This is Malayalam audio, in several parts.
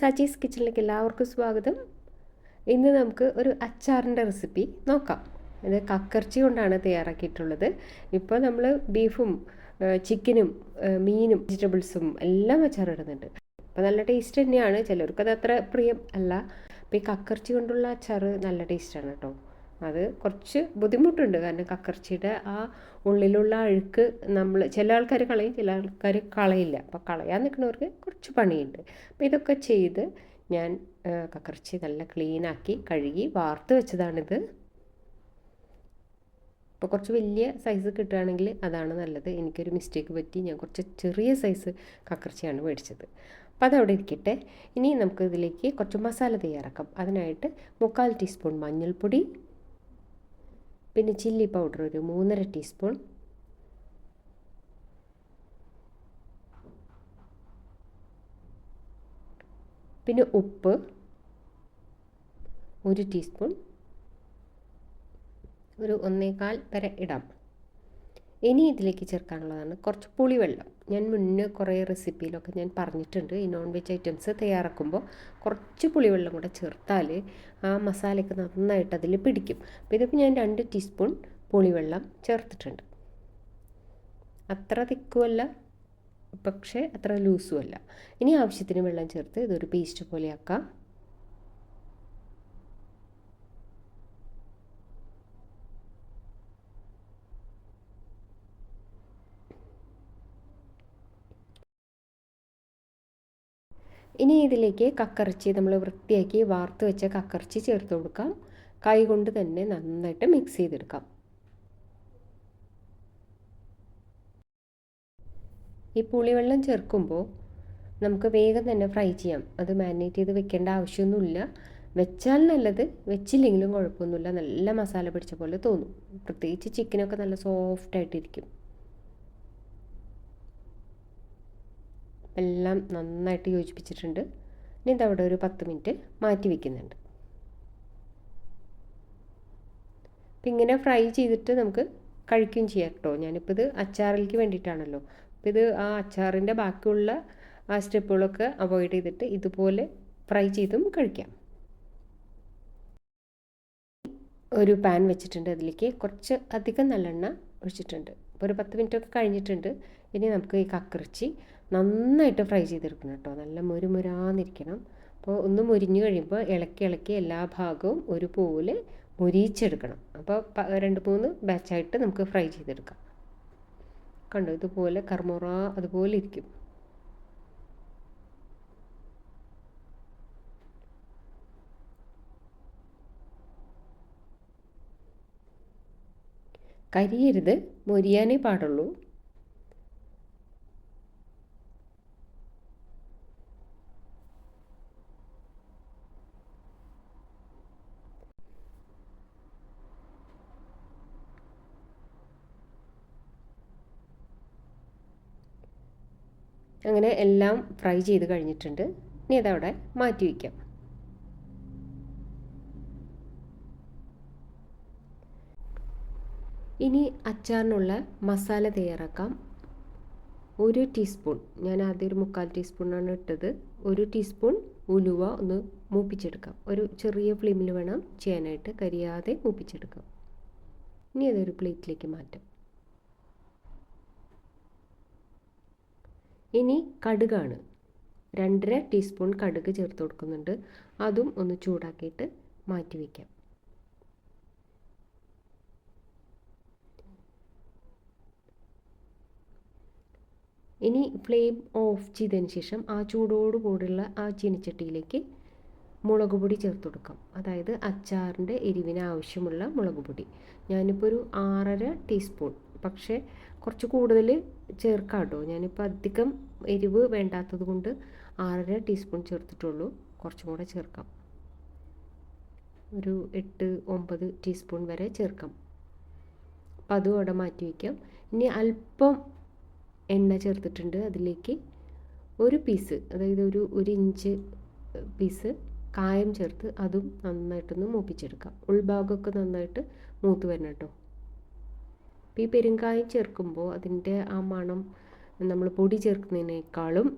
സാച്ചീസ് കിച്ചണിലേക്ക് എല്ലാവർക്കും സ്വാഗതം. ഇന്ന് നമുക്ക് ഒരു അച്ചാറിന്റെ റെസിപ്പി നോക്കാം. ഇത് കക്കർച്ചി കൊണ്ടാണ് തയ്യാറാക്കിയിട്ടുള്ളത്. ഇപ്പോൾ നമ്മൾ ബീഫും ചിക്കനും മീനും വെജിറ്റബിൾസും എല്ലാം അച്ചാറിടുന്നുണ്ട്. അപ്പോൾ നല്ല ടേസ്റ്റ് തന്നെയാണ്. ചിലർക്കത് അത്ര പ്രിയം അല്ല. അപ്പോൾ ഈ കക്കർച്ചി കൊണ്ടുള്ള അച്ചാർ നല്ല ടേസ്റ്റാണ് കേട്ടോ. അത് കുറച്ച് ബുദ്ധിമുട്ടുണ്ട്. കാരണം കക്കർച്ചിയുടെ ആ ഉള്ളിലുള്ള അഴുക്ക് നമ്മൾ ചില ആൾക്കാർ കളയും ചില ആൾക്കാർ കളയില്ല. അപ്പോൾ കളയാൻ നിൽക്കുന്നവർക്ക് കുറച്ച് പണിയുണ്ട്. അപ്പോൾ ഇതൊക്കെ ചെയ്ത് ഞാൻ കക്കർച്ചി നല്ല ക്ലീനാക്കി കഴുകി വാർത്ത് വെച്ചതാണിത്. അപ്പോൾ കുറച്ച് വലിയ സൈസ് കിട്ടുകയാണെങ്കിൽ അതാണ് നല്ലത്. എനിക്കൊരു മിസ്റ്റേക്ക് പറ്റി ഞാൻ കുറച്ച് ചെറിയ സൈസ് കക്കർച്ചിയാണ് മേടിച്ചത്. അപ്പോൾ അതവിടെ ഇരിക്കട്ടെ. ഇനി നമുക്ക് ഇതിലേക്ക് കുറച്ച് മസാല തയ്യാറാക്കാം. അതിനായിട്ട് മുക്കാൽ ടീസ്പൂൺ മഞ്ഞൾപ്പൊടി പിന്നെ ചില്ലി പൗഡർ ഒരു മൂന്നര ടീസ്പൂൺ. പിന്നെ ഉപ്പ് ഒരു ടീസ്പൂൺ. ഒരു ഒന്നേകാൽ വരെ ഇടാം. ഇനി ഇതിലേക്ക് ചേർക്കാനുള്ളതാണ്. കുറച്ച് പുളിവെള്ളം. ഞാൻ മുന്നേ കുറേ റെസിപ്പിയിലൊക്കെ ഞാൻ പറഞ്ഞിട്ടുണ്ട്. ഈ നോൺ വെജ് ഐറ്റംസ് തയ്യാറാക്കുമ്പോൾ കുറച്ച് പുളിവെള്ളം കൂടെ ചേർത്താൽ ആ മസാലയ്ക്ക് നന്നായിട്ട് അതിൽ പിടിക്കും. അപ്പോൾ ഇതിപ്പോൾ ഞാൻ രണ്ട് ടീസ്പൂൺ പുളിവെള്ളം ചേർത്തിട്ടുണ്ട്. അത്ര തിക്കുമല്ല പക്ഷേ അത്ര ലൂസുമല്ല. ഇനി ആവശ്യത്തിന് വെള്ളം ചേർത്ത് ഇതൊരു പേസ്റ്റ് പോലെ ഇനി ഇതിലേക്ക് കക്കറച്ചി നമ്മൾ വൃത്തിയാക്കി വാർത്ത് വെച്ച കക്കറച്ചി ചേർത്ത് കൊടുക്കാം. കൈ കൊണ്ട് തന്നെ നന്നായിട്ട് മിക്സ് ചെയ്തെടുക്കാം. ഈ പുളിവെള്ളം ചേർക്കുമ്പോൾ നമുക്ക് വേഗം തന്നെ ഫ്രൈ ചെയ്യാം. അത് മാരിനേറ്റ് ചെയ്ത് വെക്കേണ്ട ആവശ്യമൊന്നുമില്ല. വെച്ചാൽ നല്ലത് വെച്ചില്ലെങ്കിലും കുഴപ്പമൊന്നുമില്ല. നല്ല മസാല പിടിച്ച പോലെ തോന്നും. പ്രത്യേകിച്ച് ചിക്കനൊക്കെ നല്ല സോഫ്റ്റ് എല്ലാം നന്നായിട്ട് യോജിപ്പിച്ചിട്ടുണ്ട്. ഇനി അവിടെ ഒരു പത്ത് മിനിറ്റ് മാറ്റി വയ്ക്കുന്നുണ്ട് അപ്പം ഇങ്ങനെ ഫ്രൈ ചെയ്തിട്ട് നമുക്ക് കഴിക്കുകയും ചെയ്യാം കേട്ടോ. ഞാനിപ്പോൾ ഇത് അച്ചാറിലേക്ക് വേണ്ടിയിട്ടാണല്ലോ. അപ്പോൾ ഇത് ആ അച്ചാറിന്റെ ബാക്കിയുള്ള ആ സ്റ്റെപ്പുകളൊക്കെ അവോയ്ഡ് ചെയ്തിട്ട് ഇതുപോലെ ഫ്രൈ ചെയ്തും കഴിക്കാം. ഒരു പാൻ വെച്ചിട്ടുണ്ട് അതിലേക്ക്. കുറച്ച് അധികം നല്ലെണ്ണ ഒഴിച്ചിട്ടുണ്ട്. അപ്പോൾ ഒരു പത്ത് മിനിറ്റ് ഒക്കെ കഴിഞ്ഞിട്ടുണ്ട്. ഇനി നമുക്ക് ഈ കക്കറിച്ചി നന്നായിട്ട് ഫ്രൈ ചെയ്തെടുക്കണം കേട്ടോ. നല്ല മുരുമുരാന്നിരിക്കണം അപ്പോൾ ഒന്ന് മുരിഞ്ഞു കഴിയുമ്പോൾ ഇളക്കി ഇളക്കി എല്ലാ ഭാഗവും ഒരുപോലെ മുരിച്ചെടുക്കണം അപ്പോൾ രണ്ട് മൂന്ന് ബാച്ചായിട്ട് നമുക്ക് ഫ്രൈ ചെയ്തെടുക്കാം. കണ്ടോ? ഇതുപോലെ കർമുറ അതുപോലെ ഇരിക്കും. കരിയരുത്. മൊരിയാനേ പാടുള്ളൂ. അങ്ങനെ എല്ലാം ഫ്രൈ ചെയ്ത് കഴിഞ്ഞിട്ടുണ്ട്. ഇനി അതവിടെ മാറ്റി വയ്ക്കാം ഇനി അച്ചാറിനുള്ള മസാല തയ്യാറാക്കാം. ഒരു ടീസ്പൂൺ ഞാൻ ആദ്യം ഒരു മുക്കാൽ ടീസ്പൂണാണ് ഇട്ടത്. ഒരു ടീസ്പൂൺ ഉലുവ ഒന്ന് മൂപ്പിച്ചെടുക്കാം. ഒരു ചെറിയ ഫ്ലെയിമിൽ വേണം ചെയ്യാനായിട്ട് കരിയാതെ മൂപ്പിച്ചെടുക്കാം. ഇനി അതൊരു പ്ലേറ്റിലേക്ക് മാറ്റാം. ഇനി കടുകാണ്. രണ്ടര ടീസ്പൂൺ കടുക് ചേർത്ത് കൊടുക്കുന്നുണ്ട്. അതും ഒന്ന് ചൂടാക്കിയിട്ട് മാറ്റി വയ്ക്കാം ഇനി ഫ്ലെയിം ഓഫ് ചെയ്തതിന് ശേഷം ആ ചൂടോട് കൂടിയുള്ള ആ ചീനിച്ചട്ടിയിലേക്ക് മുളക് പൊടി ചേർത്ത് കൊടുക്കാം. അതായത് അച്ചാറിന്റെ എരിവിന് ആവശ്യമുള്ള മുളക് പൊടി. ഞാനിപ്പോൾ ഒരു ആറര ടീസ്പൂൺ പക്ഷേ കുറച്ച് കൂടുതൽ ചേർക്കാം കേട്ടോ. ഞാനിപ്പോൾ അധികം എരിവ് വേണ്ടാത്തത് കൊണ്ട് ആറര ടീസ്പൂൺ ചേർത്തിട്ടുള്ളൂ. കുറച്ചും കൂടെ ചേർക്കാം. ഒരു എട്ട് ഒമ്പത് ടീസ്പൂൺ വരെ ചേർക്കാം. അപ്പം അതും അവിടെ മാറ്റി വയ്ക്കാം ഇനി അല്പം എണ്ണ ചേർത്തിട്ടുണ്ട്. അതിലേക്ക് ഒരു പീസ് അതായത് ഒരു ഒരു ഇഞ്ച് പീസ് കായം ചേർത്ത് അതും നന്നായിട്ടൊന്ന് മൂപ്പിച്ചെടുക്കാം. ഉൾഭാഗമൊക്കെ നന്നായിട്ട് മൂത്ത് വരണം കേട്ടോ. ഈ പെരുങ്കായം ചേർക്കുമ്പോൾ അതിന്റെ ആ മണം നമ്മൾ പൊടി ചേർക്കുന്നതിനേക്കാളും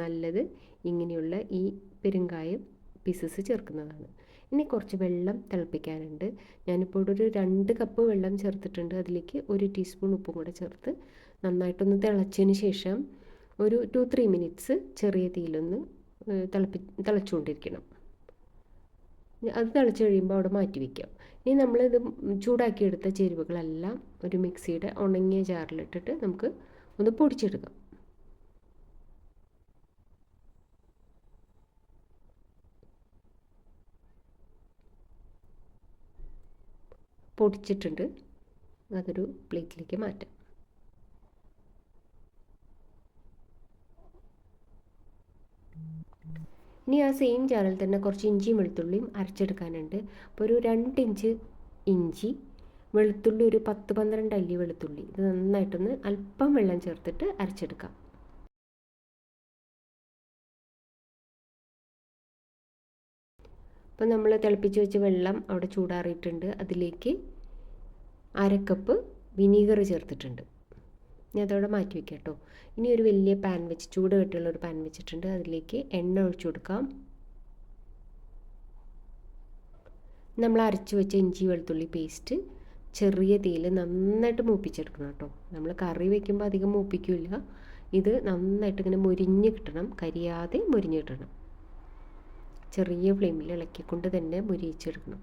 നല്ലത് ഇങ്ങനെയുള്ള ഈ പെരുങ്കായം പീസസ് ചേർക്കുന്നതാണ്. ഇനി കുറച്ച് വെള്ളം തിളപ്പിക്കാനുണ്ട്. ഞാനിപ്പോൾ ഒരു രണ്ട് കപ്പ് വെള്ളം ചേർത്തിട്ടുണ്ട്. അതിലേക്ക് ഒരു ടീസ്പൂൺ ഉപ്പും കൂടെ ചേർത്ത് നന്നായിട്ടൊന്ന് തിളച്ചതിന് ശേഷം ഒരു ടു ത്രീ മിനിറ്റ്സ് ചെറിയ തീയിലൊന്ന് തിളപ്പി തിളച്ചുകൊണ്ടിരിക്കണം. അത് തിളച്ച് കഴിയുമ്പോൾ അവിടെ മാറ്റി വയ്ക്കാം ഇനി നമ്മളിത് ചൂടാക്കിയെടുത്ത ചേരുവകളെല്ലാം ഒരു മിക്സിയുടെ ഉണങ്ങിയ ജാറിലിട്ടിട്ട് നമുക്ക് ഒന്ന് പൊടിച്ചെടുക്കാം. പൊടിച്ചിട്ടുണ്ട്. അതൊരു പ്ലേറ്റിലേക്ക് മാറ്റാം. ഇനി ആ സെയിം ചാനൽ തന്നെ കുറച്ച് ഇഞ്ചിയും വെളുത്തുള്ളിയും അരച്ചെടുക്കാനുണ്ട്. അപ്പോൾ ഒരു രണ്ട് ഇഞ്ച് ഇഞ്ചി വെളുത്തുള്ളി ഒരു പത്ത് പന്ത്രണ്ട് അല്ലി വെളുത്തുള്ളി. ഇത് നന്നായിട്ടൊന്ന് അല്പം വെള്ളം ചേർത്തിട്ട് അരച്ചെടുക്കാം. അപ്പോൾ നമ്മൾ തിളപ്പിച്ച് വെച്ച വെള്ളം അവിടെ ചൂടാറിയിട്ടുണ്ട്. അതിലേക്ക് അരക്കപ്പ് വിനീഗർ ചേർത്തിട്ടുണ്ട്. ഞാൻ അതവിടെ മാറ്റി വയ്ക്കാം കേട്ടോ ഇനി ഒരു വലിയ പാൻ വെച്ച് ചൂട് കെട്ടുള്ള ഒരു പാൻ വെച്ചിട്ടുണ്ട്. അതിലേക്ക് എണ്ണ ഒഴിച്ചു കൊടുക്കാം. നമ്മൾ അരച്ചു വെച്ച ഇഞ്ചി വെളുത്തുള്ളി പേസ്റ്റ് ചെറിയ തീയിൽ നന്നായിട്ട് മൂപ്പിച്ചെടുക്കണം കേട്ടോ. നമ്മൾ കറി വയ്ക്കുമ്പോൾ അധികം മൂപ്പിക്കില്ല ഇത് നന്നായിട്ട് ഇങ്ങനെ മുരിഞ്ഞ് കിട്ടണം. കരിയാതെ മുരിഞ്ഞ് കിട്ടണം. ചെറിയ ഫ്ലെയിമിൽ ഇളക്കിക്കൊണ്ട് തന്നെ മുരിയിച്ചെടുക്കണം.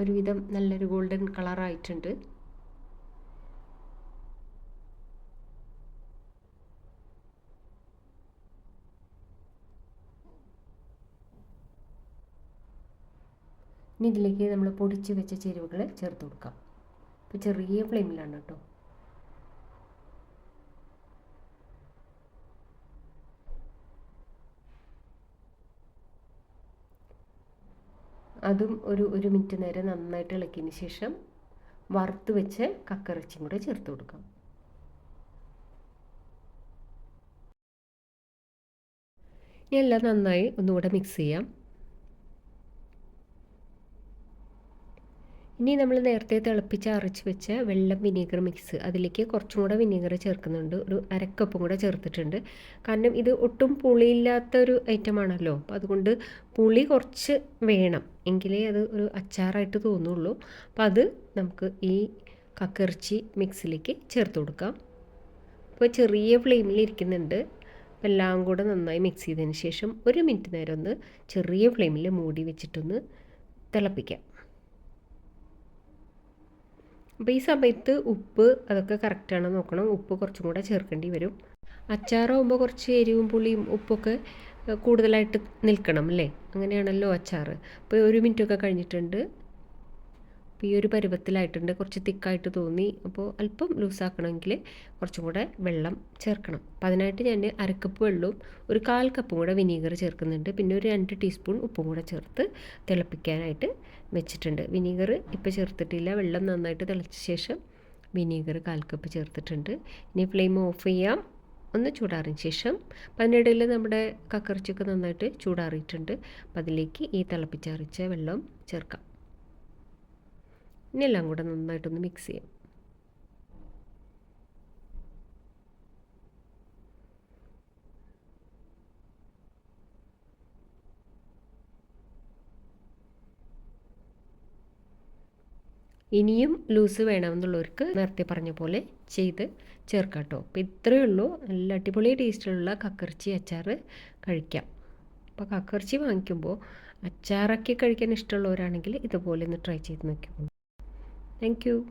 ഒരുവിധം നല്ലൊരു ഗോൾഡൻ കളറായിട്ടുണ്ട് ഇനി ഇതിലേക്ക് നമ്മൾ പൊടിച്ച് വെച്ച ചേരുവകൾ ചേർത്ത് കൊടുക്കാം. ഇപ്പോൾ ചെറിയ ഫ്ലെയിമിലാണ് കേട്ടോ. അതും ഒരു ഒരു മിനിറ്റ് നേരം നന്നായിട്ട് ഇളക്കിയതിന് ശേഷം വറുത്ത് വെച്ച് കക്കറച്ചിയും കൂടെ ചേർത്ത് കൊടുക്കാം. ഇനി എല്ലാം നന്നായി ഒന്നുകൂടെ മിക്സ് ചെയ്യാം. ഇനി നമ്മൾ നേരത്തെ തിളപ്പിച്ച് അരച്ച് വെച്ച വെള്ളം വിനീഗർ മിക്സ് അതിലേക്ക് കുറച്ചും കൂടെ വിനീഗർ ചേർക്കുന്നുണ്ട്. ഒരു അരക്കപ്പും കൂടെ ചേർത്തിട്ടുണ്ട്. കാരണം ഇത് ഒട്ടും പുളിയില്ലാത്ത ഒരു ഐറ്റമാണല്ലോ അപ്പോൾ അതുകൊണ്ട് പുളി കുറച്ച് വേണം. എങ്കിലേ അത് ഒരു അച്ചാറായിട്ട് തോന്നുള്ളൂ. അപ്പം അത് നമുക്ക് ഈ കക്കിറച്ചി മിക്സിലേക്ക് ചേർത്ത് കൊടുക്കാം. ഇപ്പോൾ ചെറിയ ഫ്ലെയിമിൽ ഇരിക്കുന്നുണ്ട്. എല്ലാം കൂടെ നന്നായി മിക്സ് ചെയ്തതിന് ശേഷം ഒരു മിനിറ്റ് നേരം ഒന്ന് ചെറിയ ഫ്ലെയിമിൽ മൂടി വെച്ചിട്ടൊന്ന് തിളപ്പിക്കാം. അപ്പോൾ ഈ സമയത്ത് ഉപ്പ് അതൊക്കെ കറക്റ്റാണ് നോക്കണം. ഉപ്പ് കുറച്ചും കൂടെ ചേർക്കേണ്ടി വരും. അച്ചാറാകുമ്പോൾ കുറച്ച് എരിവും പുളിയും ഉപ്പൊക്കെ കൂടുതലായിട്ട് നിൽക്കണം അല്ലേ? അങ്ങനെയാണല്ലോ അച്ചാർ അപ്പോൾ ഒരു മിനിറ്റൊക്കെ കഴിഞ്ഞിട്ടുണ്ട്. ഈ ഒരു പരുവത്തിലായിട്ടുണ്ട്. കുറച്ച് തിക്കായിട്ട് തോന്നി. അപ്പോൾ അല്പം ലൂസാക്കണമെങ്കിൽ കുറച്ചും കൂടെ വെള്ളം ചേർക്കണം. അപ്പോൾ അതിനായിട്ട് ഞാൻ അരക്കപ്പ് വെള്ളവും ഒരു കാൽ കപ്പും കൂടെ വിനീഗർ ചേർക്കുന്നുണ്ട്. പിന്നെ ഒരു രണ്ട് ടീസ്പൂൺ ഉപ്പും കൂടെ ചേർത്ത് തിളപ്പിക്കാനായിട്ട് വെച്ചിട്ടുണ്ട്. വിനീഗർ ഇപ്പോൾ ചേർത്തിട്ടില്ല. വെള്ളം നന്നായിട്ട് തിളച്ച ശേഷം വിനീഗർ കാൽ കപ്പ് ചേർത്തിട്ടുണ്ട്. ഇനി ഫ്ലെയിം ഓഫ് ചെയ്യാം. ഒന്ന് ചൂടാറിന് ശേഷം അതിനിടയിൽ നമ്മുടെ കക്കറിച്ചൊക്കെ നന്നായിട്ട് ചൂടാറിയിട്ടുണ്ട്. അപ്പം അതിലേക്ക് ഈ തിളപ്പിച്ചറിച്ച വെള്ളം ചേർക്കാം. ഇനി എല്ലാം കൂടെ നന്നായിട്ടൊന്ന് മിക്സ് ചെയ്യാം. ഇനിയും ലൂസ് വേണമെന്നുള്ളവർക്ക് നേരത്തെ പറഞ്ഞ പോലെ ചെയ്ത് ചേർക്കാം കേട്ടോ. അപ്പോൾ ഇത്രയേ ഉള്ളൂ. നല്ല അടിപൊളി ടേസ്റ്റിലുള്ള കക്കർച്ചി അച്ചാർ കഴിക്കാം. അപ്പോൾ കക്കർച്ചി വാങ്ങിക്കുമ്പോൾ അച്ചാറൊക്കെ കഴിക്കാൻ ഇഷ്ടമുള്ളവരാണെങ്കിൽ ഇതുപോലെ ഒന്ന് ട്രൈ ചെയ്ത് നോക്കിക്കോളൂ Thank you.